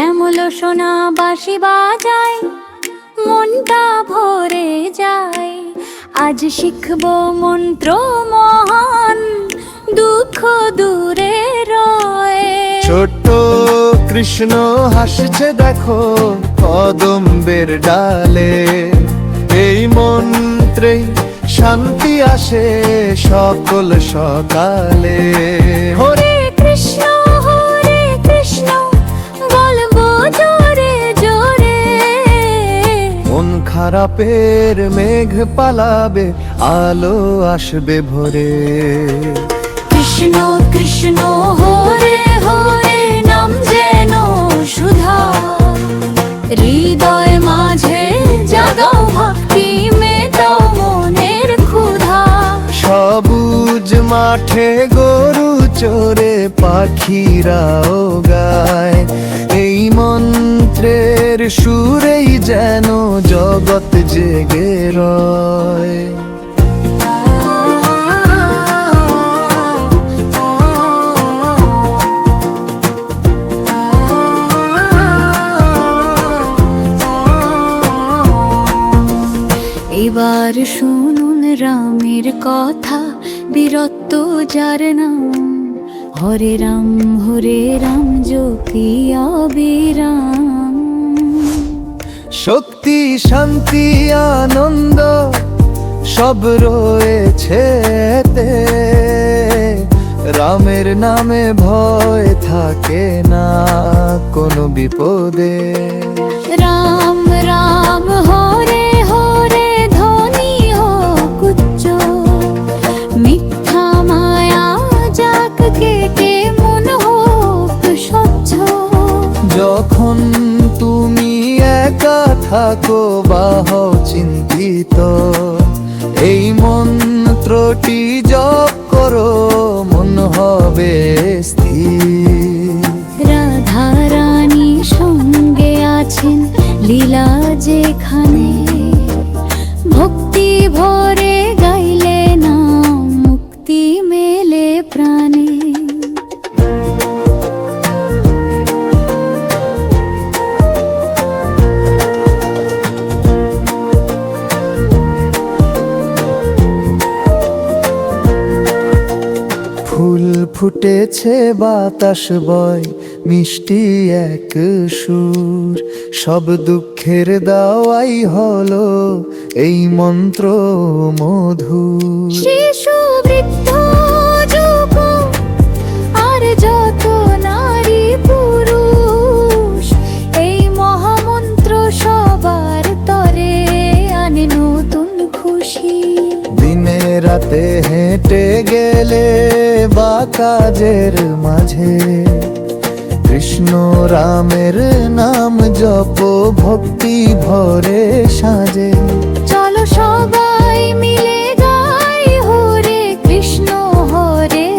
শ্যামল সোনা বাঁশি বাজায়, মনটা ভরে যায়। আজ শিখব মন্ত্র মহান, দুঃখ দূরে রয়। ছোট্ট কৃষ্ণ হাসছে দেখো কদম্বের ডালে। এই মন্ত্রে শান্তি আসে সকল সকালে। হরে খারাপের মেঘ পালাবে আলো আসবে ভোরে। কৃষ্ণ কৃষ্ণ হরে হরে নাম যেন সুধা। হৃদয় মাঝে জাগাও ভক্তি মেটাও মনের ক্ষুধা। সবুজ মাঠে গরু চড়ে পাখিরাও গায়। মন্ত্রের সুরেই যেন জগৎ জেগে রয়। এবার শুনুন রামের কথা, বীরত্ব যার নাম। হরে রাম হরে রাম যোগী অবিরাম শক্তি শান্তি আনন্দ সব রয়েছে। রামের নামে ভয় থাকে না কোনো বিপদে। রাম রাম হরে হরে ধ্বনি হোক উচ্চ। মিথ্যা মায়া যাক কেটে মন হোক স্বচ্ছ। থাকো বাহ চিন্তিত। এই মন্ত্রটি জপ করো, মন হবে স্থির। রাধা রানী সঙ্গে আছেন লীলা যেখানে। ফুটেছে বাতাস বয় মিষ্টি এক সুর। সব দুঃখের দাওয়াই হলো এই মন্ত্র মধুর। শিশু রাতে হেঁটে গেলে বা কাজের মাঝে কৃষ্ণ রামের নাম জপ ভক্তি ভরে সাজে। চলো সবাই মিলে গাই হরে কৃষ্ণ হরে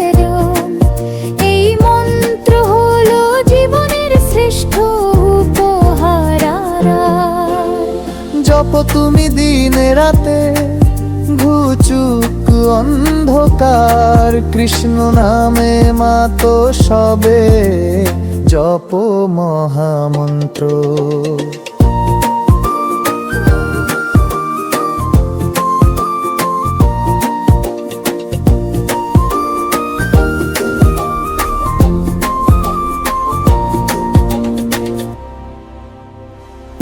এই মন্ত্র হলো জীবনের শ্রেষ্ঠ উপহার। জপ তুমি দিনে রাতে ঘুচুক অন্ধকার কৃষ্ণ নামে মাত সবে জপ মহামন্ত্র।